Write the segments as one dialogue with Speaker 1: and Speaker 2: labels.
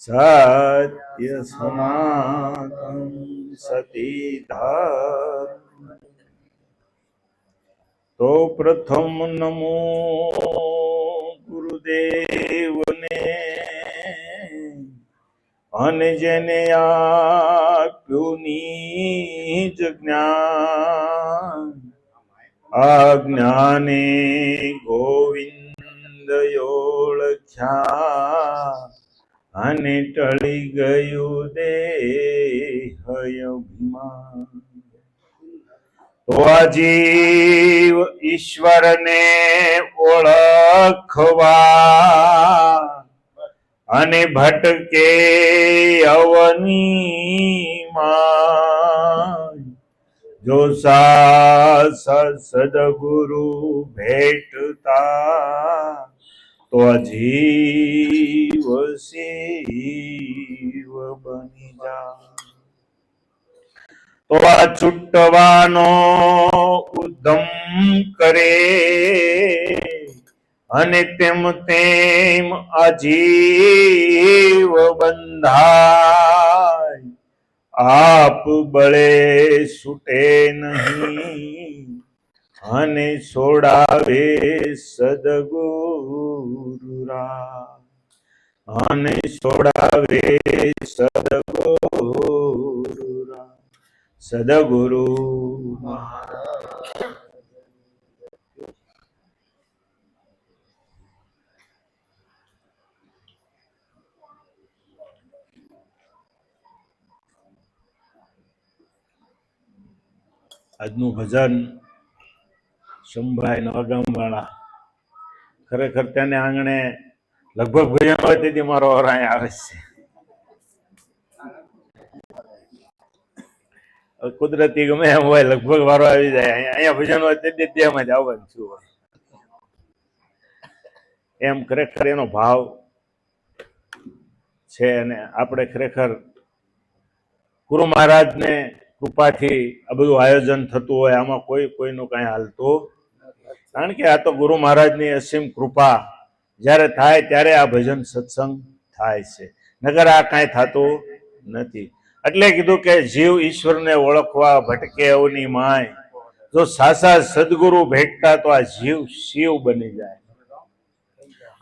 Speaker 1: સત્ય સનાતન સતી ધર્મ તો પ્રથમ નમો ગુરુદેવને અને જેને આપ્યું નીજ જ્ઞાન આ જ્ઞાને ગોવિંદ ઓળખ્યા અને ટળી ગયું દે અભિમાન. તો જીવ ઈશ્વરને ઓળખવા અને ભટકે અવનીમાં જો સા સદગુરુ ભેટતા તો જીવ શિવ બની જા તો આ છૂટવાનો ઉદ્યમ કરે અને તેમ તેમ અજીવ બંધાય. આપ બળે છૂટે નહીં. અને છોડાવે સદગુરુ રા અને છોડાવે સદગુરુ રા સદગુરુ આજનું ભજન શંભાઈ નવગામવાળા ખરેખર તેને આંગણે લગભગ ભજન હોય તેથી મારો અરાય આવે છે. કુદરતી ગમે એમ હોય, લગભગ વારો આવી જાય. અહીંયા ભજન હોય તે દી તેમાં જ આવવાનું છું એમ ખરેખર એનો ભાવ છે અને આપણે ખરેખર ગુરુ મહારાજને કૃપાથી આ બધું આયોજન થતું હોય, આમાં કોઈ કોઈનું કાંઈ હાલતું કારણ કે આ તો ગુરુ મહારાજની અસીમ કૃપા. જ્યારે થાય ત્યારે આ ભજન સત્સંગ થાય છે. નગર આ કાંઈ થતું નથી. એટલે કીધું કે જીવ ઈશ્વરને ઓળખવા ભટકે એવની માય. જો સાસા સદગુરુ ભેટતા તો આ જીવ શિવ બની જાય.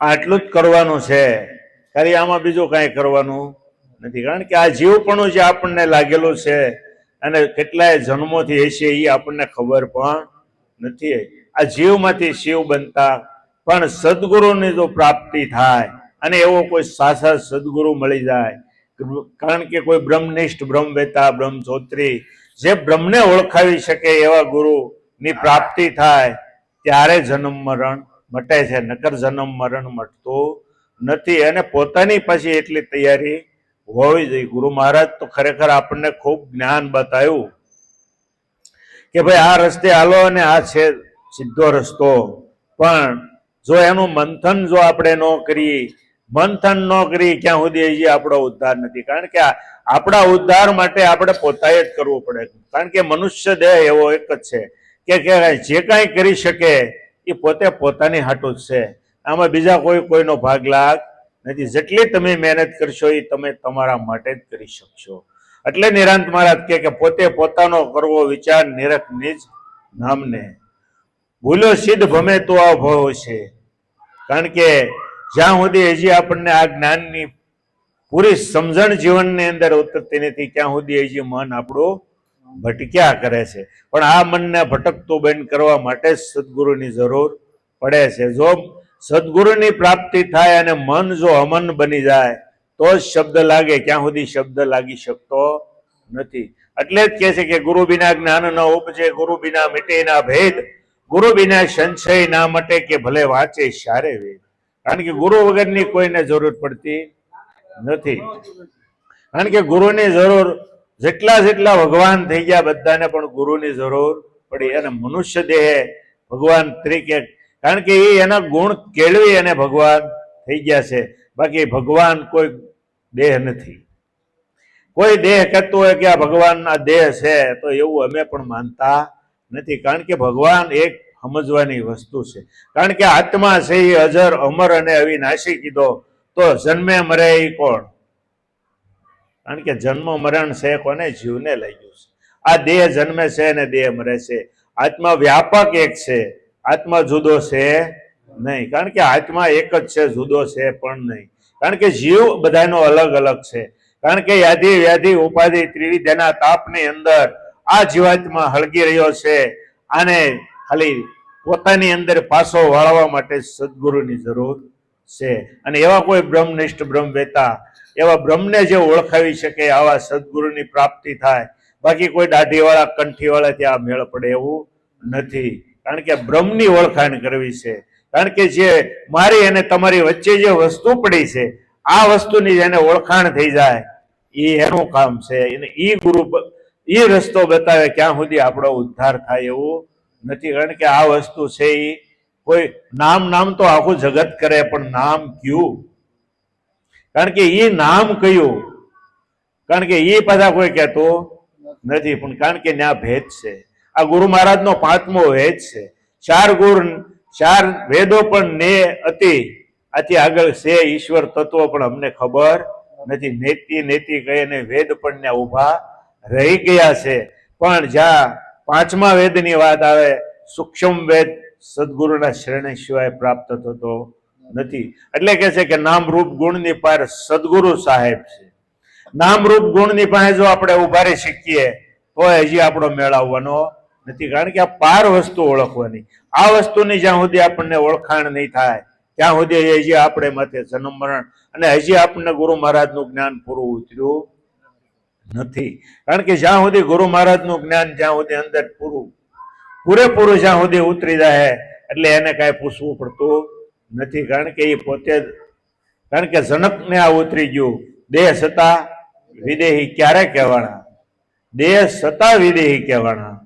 Speaker 1: આટલું જ કરવાનું છે. ખાલી આમાં બીજું કાંઈ કરવાનું નથી. કારણ કે આ જીવપણું જે આપણને લાગેલું છે અને કેટલાય જન્મોથી હશે એ આપણને ખબર પણ નથી. આ જીવમાંથી શિવ બનતા પણ સદગુરુની જો પ્રાપ્તિ થાય અને એવો કોઈ સાસા સદગુરુ મળી જાય, કારણ કે કોઈ બ્રહ્મનિષ્ઠ, બ્રહ્મવેતા, બ્રહ્મચોત્રી જે બ્રહ્મને ઓળખાવી શકે એવા ગુરુની પ્રાપ્તિ થાય, ત્યારે જન્મ મરણ મટે છે. નકર જન્મ મરણ મટતું નથી અને પોતાની પછી એટલી તૈયારી હોવી જોઈએ ગુરુ મહારાજ તો ખરેખર આપણને ખૂબ જ્ઞાન બતાવ્યું કે ભાઈ આ રસ્તે હાલો અને આ છે. સીધો રસ્તો. પણ જો એનું મંથન જો આપણે ન કરીએ, મંથન ન કરી ક્યાં સુધી એ આપણો ઉદ્ધાર નથી. કારણ કે આપણા ઉદ્ધાર માટે આપણે પોતાએ જ કરવું પડે. કારણ કે મનુષ્ય દેહ એવો એક જ છે કે જે કાંઈ કરી શકે, એ પોતે પોતાની હાટું જ છે. આમાં બીજા કોઈ કોઈનો ભાગ લાગ નથી. જેટલી તમે મહેનત કરશો, એ તમે તમારા માટે જ કરી શકશો. એટલે નિરાંત મહારાજ કે પોતે પોતાનો કરવો વિચાર નિરખ નિજ નામને. ભૂલો સિદ્ધ ભમે તો આ ભવ છે. કારણ કે જ્યાં સુધી હજી આપણને આ જ્ઞાનની પૂરી સમજણ જીવનની અંદર ઉતરતી નથી, ત્યાં સુધી હજી મન આપણું ભટક્યા કરે છે. પણ આ મનને ભટકતું બંધ કરવા માટે સદગુરુની જરૂર પડે છે. જો સદગુરુની પ્રાપ્તિ થાય અને મન જો અમન બની જાય, તો જ શબ્દ લાગે. ક્યાં સુધી શબ્દ લાગી શકતો નથી. એટલે જ કહે છે કે ગુરુ વિના જ્ઞાન ન ઉપજે, ગુરુ વિના મિટે ના ભેદ ગુરુ વિના સંશય ના મટે કે ભલે વાંચે સારે વેદ કારણ કે ગુરુ વગરની કોઈને જરૂર પડતી નથી. કારણ કે ગુરુની જરૂર જેટલા જેટલા ભગવાન થઈ ગયા બધાને પણ ગુરુની જરૂર પડી અને મનુષ્ય દેહે ભગવાન તરીકે કારણ કે એ એના ગુણ કેળવી અને ભગવાન થઈ ગયા છે. બાકી ભગવાન કોઈ દેહ નથી. કોઈ દેહ કહેતું હોય કે આ ભગવાનના દેહ છે તો એવું અમે પણ માનતા નથી, કારણ કે ભગવાન એક સમજવાની વસ્તુ છે. કારણ કે આત્મા છે એ અજર, અમર અને અવિનાશી કીધો, તો જન્મે મરે એ કોણ? કારણ કે જન્મ મરણ છે કોને? જીવને લઈ ગયું છે. આ દેહ જન્મે છે અને દેહ મરે છે. આત્મા વ્યાપક એક છે. આત્મા જુદો છે નહીં. કારણ કે આત્મા એક જ છે, જુદો છે પણ નહીં. કારણ કે જીવ બધાનો અલગ અલગ છે. કારણ કે યાધિ વ્યાધિ ઉપાધિ ત્રિવિધ્યના તાપની અંદર આ જીવાતમાં હળગી રહ્યો છે આને ખાલી પોતાની અંદર પાછો વાળવા માટે સદગુરુની જરૂર છે. અને એવા કોઈ બ્રહ્મનિષ્ઠ બ્રહ્મવેતા, એવા બ્રહ્મને જે ઓળખાવી શકે આવા સદગુરુની પ્રાપ્તિ થાય. બાકી કોઈ દાઢીવાળા કંઠીવાળા ત્યાં મેળ પડે એવું નથી. કારણ કે બ્રહ્મની ઓળખાણ કરવી છે. કારણ કે જે મારી અને તમારી વચ્ચે જે વસ્તુ પડી છે, આ વસ્તુની જેને ઓળખાણ થઈ જાય એ એનું કામ છે. એને એ ગુરુ ઈ રસ્તો બતાવે ક્યાં સુધી આપણો ઉદ્ધાર થાય એવું નથી. કારણ કે આ વસ્તુ છે એ કોઈ નામ નામ તો આખું જગત કરે, પણ નામ કયું? કારણ કે એ નામ કયું? કારણ કે એ પાછા કોઈ કહેતો નથી. પણ કારણ કે ત્યાં ભેદ છે. આ ગુરુ મહારાજનો પાંચમો ભેદ છે. ચાર ગુર ચાર વેદો પણ ને અતિ. આથી આગળ છે ઈશ્વર તત્વો પણ અમને ખબર નથી. નેતિ નેતિ કહે ને વેદ પણ ત્યાં ઊભા રહી ગયા છે. પણ જ્યાં પાંચમા વેદની વાત આવે, સૂક્ષ્મ વેદ સદગુરુના શરણે સિવાય પ્રાપ્ત થતો નથી. એટલે કે છે કે નામ રૂપ ગુણની પાર સદગુરુ સાહેબ છે. નામ રૂપ ગુણની પાસે જો આપણે ઊભા રહી શીખીએ તો હજી આપણો મેળવવાનો નથી. કારણ કે આ પાર વસ્તુ ઓળખવાની. આ વસ્તુની જ્યાં સુધી આપણને ઓળખાણ નહીં થાય, ત્યાં સુધી હજી આપણે માથે જન્મ મરણ. અને હજી આપણને ગુરુ મહારાજનું જ્ઞાન પૂરું ઉતર્યું નથી. કારણ કે જ્યાં સુધી ગુરુ મહારાજનું જ્ઞાન જ્યાં સુધી અંદર પૂરું, પૂરેપૂરું જ્યાં સુધી ઉતરી જાય, એટલે એને કાંઈ પૂછવું પડતું નથી. કારણ કે એ પોતે જ, કારણ કે જનકને આ ઉતરી ગયું. દેહ સતા વિદેહી ક્યારે કહેવાના? દેહ સતા વિદેહી કહેવાના.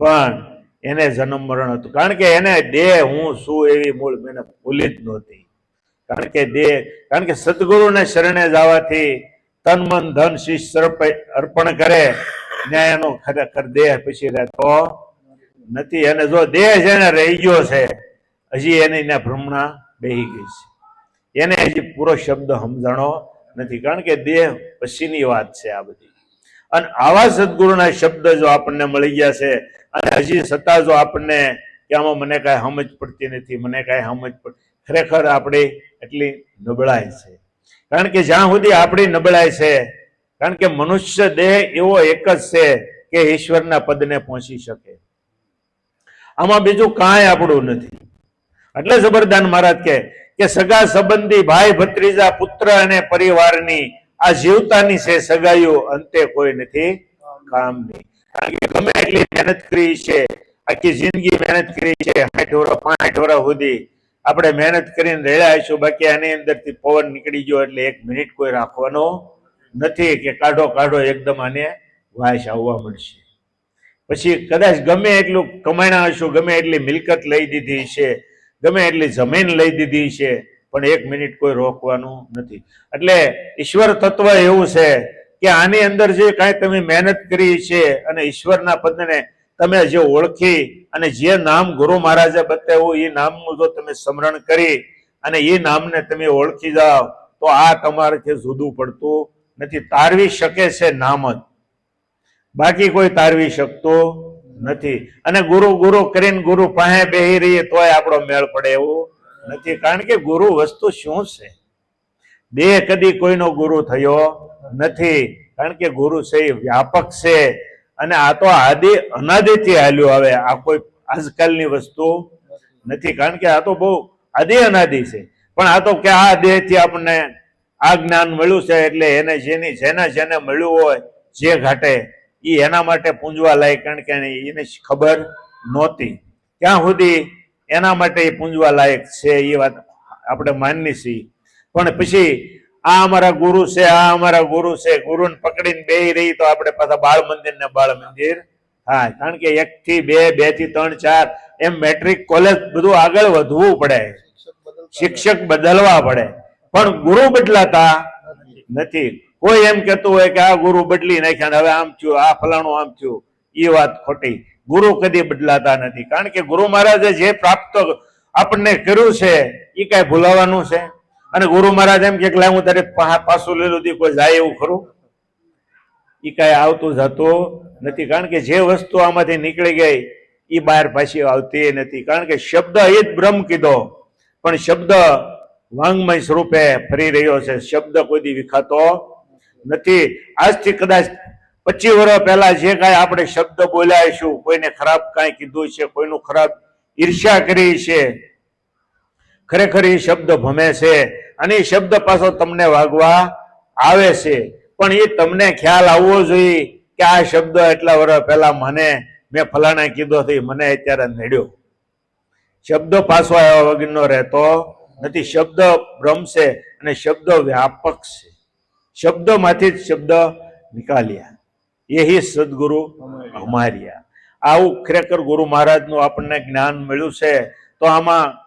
Speaker 1: પણ એને જન્મ મરણ હતું. કારણ કે એને દેહ હું શું એવી મૂળ મને ભૂલી જ નહોતી. કારણ કે દેહ, કારણ કે સદગુરુને શરણે જવાથી તન મન ધન શીશ અર્પણ કરે. ત્યાં એનો ખરેખર દેહ પછી રહેતો નથી. અને જો દેહ જેને રહી ગયો છે, હજી એની ને ભ્રમણા બેહી ગઈ છે. એને હજી પૂરો શબ્દ સમજાણો નથી. કારણ કે દેહ પછીની વાત છે આ બધી. અને આવા સદગુરુના શબ્દ જો આપણને મળી ગયા છે, અને હજી છતાં જો આપણને કે આમાં મને કાંઈ સમજ પડતી નથી, મને કાંઈ સમજ પડતી ખરેખર આપણી એટલી નબળાઈ છે. કારણ કે જ્યાં સુધી આપણી નબળાઈ છે, કારણ કે મનુષ્ય દેહ એવો એક જ છે કે ઈશ્વરના પદને પહોંચી શકે. આમાં બીજું કાંઈ આપણું નથી. એટલે જબરદાન મહારાજ કે કે સગા સંબંધી, ભાઈ ભત્રીજા, પુત્ર અને પરિવારની આ જીવતાની છે સગાઈઓ અંતે કોઈ નથી કામની કારણ કે ગમે એટલી મહેનત કરી છે, આખી જિંદગી મહેનત કરી છે સાઠ વર્ષ પાંઠ વર્ષ સુધી આપણે મહેનત કરીને રેડા આવીશું બાકી આની અંદરથી પવન નીકળી ગયો એટલે એક મિનિટ કોઈ રાખવાનો નથી કે કાઢો કાઢો, એકદમ આને વાસ આવવા મળશે. પછી કદાચ ગમે એટલું કમાણા હશું, ગમે એટલી મિલકત લઈ દીધી છે, ગમે એટલી જમીન લઈ દીધી છે, પણ એક મિનિટ કોઈ રોકવાનું નથી. એટલે ઈશ્વર તત્વ એવું છે કે આની અંદર જે કાંઈ તમે મહેનત કરી છે અને ઈશ્વરના પદને તમે જે ઓળખી અને જે નામ ગુરુ મહારાજે બતાવ્યું, એ નામનું જો તમે સ્મરણ કરી અને એ નામને તમે ઓળખી જાઓ, તો આ તમારાથી જુદું પડતું નથી. તારવી શકે છે નામ જ. બાકી કોઈ તારવી શકતો નથી. અને ગુરુ ગુરુ કરીને ગુરુ પાસે બેહી રહીએ તોય આપણો મેળ પડે એવું નથી. કારણ કે ગુરુ વસ્તુ શું છે? દેહ કદી કોઈનો ગુરુ થયો નથી. કારણ કે ગુરુ છે એ વ્યાપક છે. અને આ તો આદિ અનાદિથી હાલ્યું આવે. આ કોઈ આજકાલની વસ્તુ નથી. કારણ કે આ તો બહુ આદિ અનાદિ છે. પણ આ તો કે આ દેહથી આપણને આ જ્ઞાન મળ્યું છે એટલે એને જેની જેને જેને મળ્યું હોય, જે ઘાટે એ એના માટે પૂંજવા લાયક. કારણ કે એને ખબર નહોતી. ક્યાં સુધી એના માટે એ પૂંજવા લાયક છે એ વાત આપણે માનની છીએ. પણ પછી આ અમારા ગુરુ છે, આ અમારા ગુરુ છે. ગુરુને પકડીને બે રહી તો આપણે પાછા બાળ મંદિર ને બાળ મંદિર હા કારણ કે એક થી બે બેથી ત્રણ, ચાર, એમ મેટ્રિક, કોલેજ બધું આગળ વધવું પડે. શિક્ષક બદલવા પડે. પણ ગુરુ બદલાતા નથી. કોઈ એમ કેતું હોય કે આ ગુરુ બદલી નાખ્યા હવે આમ થયું, આ ફલાણું આમ થયું. એ વાત ખોટી. ગુરુ કદી બદલાતા નથી. કારણ કે ગુરુ મહારાજે જે પ્રાપ્ત આપણને કર્યું છે એ કઈ ભૂલાવાનું છે? અને ગુરુ મહારાજ એમ કે હું તારે પાછું લઈ લીધું કોઈ જાય એવું ખરું? એ કાંઈ આવતું જતું નથી, કારણ કે જે વસ્તુ આમાંથી નીકળી ગઈ એ બહાર પાછી આવતી નથી. કારણ કે શબ્દ એ જ બ્રહ્મ કીધો, પણ શબ્દ વાંગમય સ્વરૂપે ફરી રહ્યો છે. શબ્દ કોઈ દી વિખાતો નથી. આજથી કદાચ પચીસ વર્ષ પહેલા જે કાંઈ આપણે શબ્દ બોલ્યા છું કોઈને ખરાબ કાંઈ કીધું છે, કોઈનું ખરાબ ઈર્ષ્યા કરી છે, ખરેખર એ શબ્દ ભમે છે. અને શબ્દ પાછો તમને વાગવા આવે છે. પણ એ તમને ખ્યાલ આવવો જોઈએ કે આ શબ્દ એટલા વર્ષ પહેલા મને, મેં ફલાણા કીધો હતો મને અત્યારે નડ્યો શબ્દ પાછો આવ્યા વગરનો રહેતો નથી. શબ્દ ભ્રમ છે અને શબ્દ વ્યાપક છે. શબ્દમાંથી જ શબ્દ નિકાલ્યા એ સદગુરુ અમાર્યા. આવું ખરેખર ગુરુ મહારાજનું આપણને જ્ઞાન મળ્યું છે. તો આમાં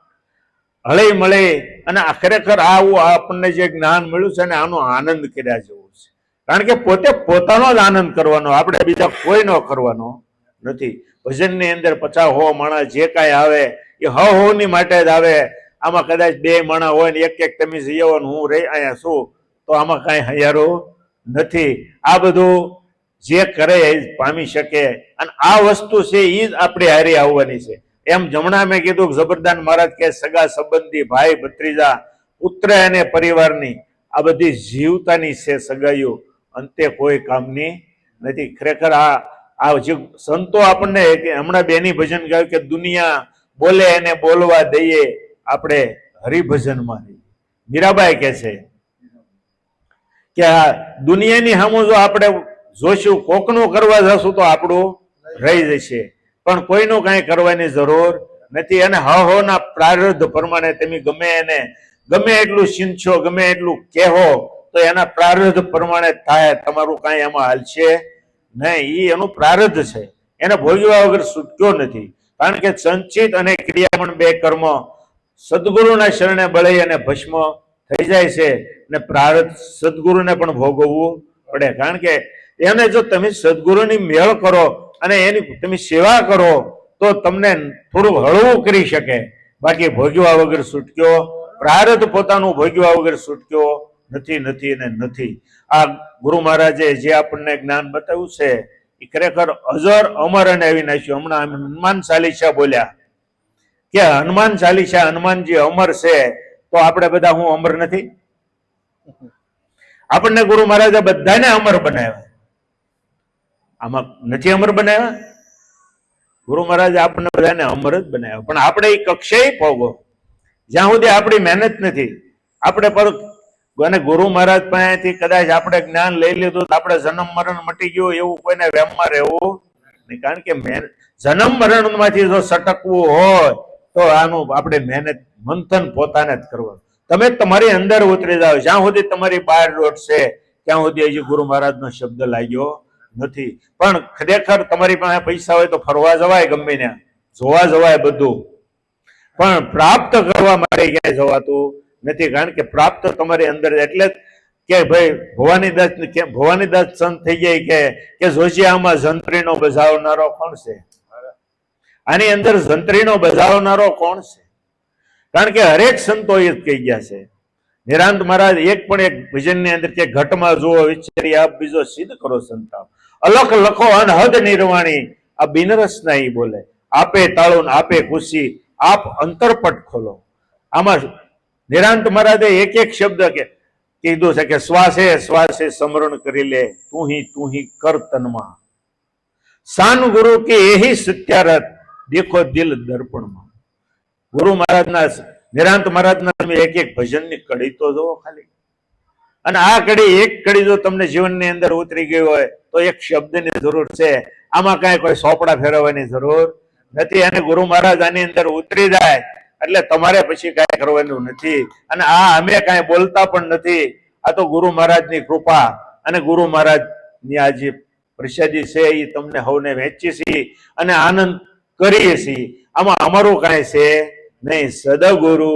Speaker 1: હળી મળે અને ખરેખર આવું આપણને જે જ્ઞાન મળ્યું છે ને આનો આનંદ કર્યા જેવું છે. કારણ કે પોતે પોતાનો જ આનંદ કરવાનો, આપણે બીજા કોઈનો કરવાનો નથી. ભજનની અંદર પચાસ હો માણસ જે કાંઈ આવે, એ હ હોની માટે જ આવે. આમાં કદાચ બે માણસ હોય ને એક એક તમે જઈ આવો ને હું રહી અહીંયા છું, તો આમાં કાંઈ હૈયારું નથી. આ બધું જે કરે એ પામી શકે. અને આ વસ્તુ છે એ જ આપણી હારી આવવાની છે. એમ જમણા મેં કીધું જબરદાન મહારાજ કે સગા સંબંધી, ભાઈ, ભત્રીજા, પુત્ર અને પરિવારની આ બધી જીવતાની છે સગાઈઓ. અંતે કોઈ કામની નથી. ખરેખર આ આ જે સંતો આપણને હમણાં બેની ભજન ગાયું કે, દુનિયા બોલે એને બોલવા દઈએ, આપણે હરિભજનમાં મીરાબાઈ કે છે કે આ દુનિયાની સામું જો આપણે જોશું, કોકનું કરવા જશું તો આપણું રહી જશે. પણ કોઈનું કાંઈ કરવાની જરૂર નથી. અને ના પ્રારબ્ધ પ્રમાણે તમે ગમે એને, ગમે એટલું સિંચો ગમે એટલું કહેવો તો એના પ્રારબ્ધ પ્રમાણે થાય, તમારું કાંઈ એમાં હાલશે નહીં એ એનું પ્રારબ્ધ છે. એને ભોગવ્યા વગર છૂટક્યો નથી. કારણ કે સંચિત અને ક્રિયામણ બે કર્મ સદગુરુના શરણે બળી અને ભસ્મ થઈ જાય છે. અને પ્રારબ્ધ સદગુરુને પણ ભોગવવું પડે. કારણ કે એને જો તમે સદગુરુની મેળ કરો અને એની તમે સેવા કરો, તો તમને થોડું હળવું કરી શકે. બાકી ભોગવા વગર છૂટક્યો પ્રારધ પોતાનું ભોગવા વગર છૂટક્યો નથી નથી અને નથી. આ ગુરુ મહારાજે જે આપણને જ્ઞાન બતાવ્યું છે, એ ખરેખર અજર, અમર અને અવિનાશી. હમણાં હનુમાન ચાલીસા બોલ્યા કે હનુમાન ચાલીસા હનુમાનજી અમર છે, તો આપણે બધા હું અમર નથી? આપણને ગુરુ મહારાજે બધાને અમર બનાવ્યા. આમાં નથી અમર બનાવ્યા? ગુરુ મહારાજ આપણને બધાને અમર જ બનાવ્યા. પણ આપણે એ કક્ષાએ પોગો. જ્યાં સુધી આપણી મહેનત નથી, આપણે પર અને ગુરુ મહારાજ પાસેથી કદાચ આપણે જ્ઞાન લઈ લીધું તો આપણે જન્મ મરણ મટી ગયું એવું કોઈને વેમમાં રહેવું નહીં. કારણ કે જન્મ મરણમાંથી જો સટકવું હોય, તો આનું આપણે મહેનત, મંથન પોતાને જ કરવાનું. તમે તમારી અંદર ઉતરી જાઓ. જ્યાં સુધી તમારી બહાર રોડ છે ત્યાં સુધી હજી ગુરુ મહારાજનો શબ્દ લાગ્યો નથી. પણ ખરેખર તમારી પાસે પૈસા હોય તો ફરવા જવાય ગમે ત્યાં. જોવા જવાય બધું. પણ પ્રાપ્ત કરવા માટે ક્યાંય જવાતું નથી. કારણ કે પ્રાપ્ત તમારી અંદર એટલે કે ભાઈ ભવાની દાસ કે ભવાની દાસ સંત થઈ જાય કે કે જોશી આમાં જંત્રીનો બજાવનારો કોણ છે? આની અંદર જંત્રીનો બજાવનારો કોણ છે? કારણ કે હરેક સંતો એ જ કહી ગયા છે. નિરાંત મહારાજ, એક પણ એક ભજનની અંદર કે ઘટમાં જુઓ, વિચારી આપ બીજો સિદ્ધ કરો સંતાપ. અલખ લખો અનહદ નિર્વાણી. આ બિનરસ નહીં બોલે. આપે તાળું આપે ખુશી. આપ અંતરપટ ખોલો. આમાં નિરાંત મહારાજે એક એક શબ્દ કે, કીધું છે કે શ્વાસે શ્વાસે સમરણ કરી લે. તું હી તું હી કર તનમાં. સાન ગુરુ કે એહી સત્યારથ દેખો દિલ દર્પણમાં. ગુરુ મહારાજના નિરાંત મહારાજના તમે એક એક ભજનની કડી તો જોવો ખાલી. અને આ કડી એક કડી જો તમને જીવનની અંદર ઉતરી ગઈ હોય તો એક શબ્દની જરૂર છે. આમાં કાંઈ કોઈ સોપડા ફેરવવાની જરૂર નથી. અને ગુરુ મહારાજ આની અંદર ઉતરી જાય એટલે તમારે પછી કાંઈ કરવાનું નથી. અને આ અમે કાંઈ બોલતા પણ નથી. આ તો ગુરુ મહારાજની કૃપા અને ગુરુ મહારાજની આ જે પ્રસાદી છે એ તમને હવને વહેંચી છીએ અને આનંદ કરીએ છીએ આમાં અમારું કાંઈ છે નહીં. સદગુરુ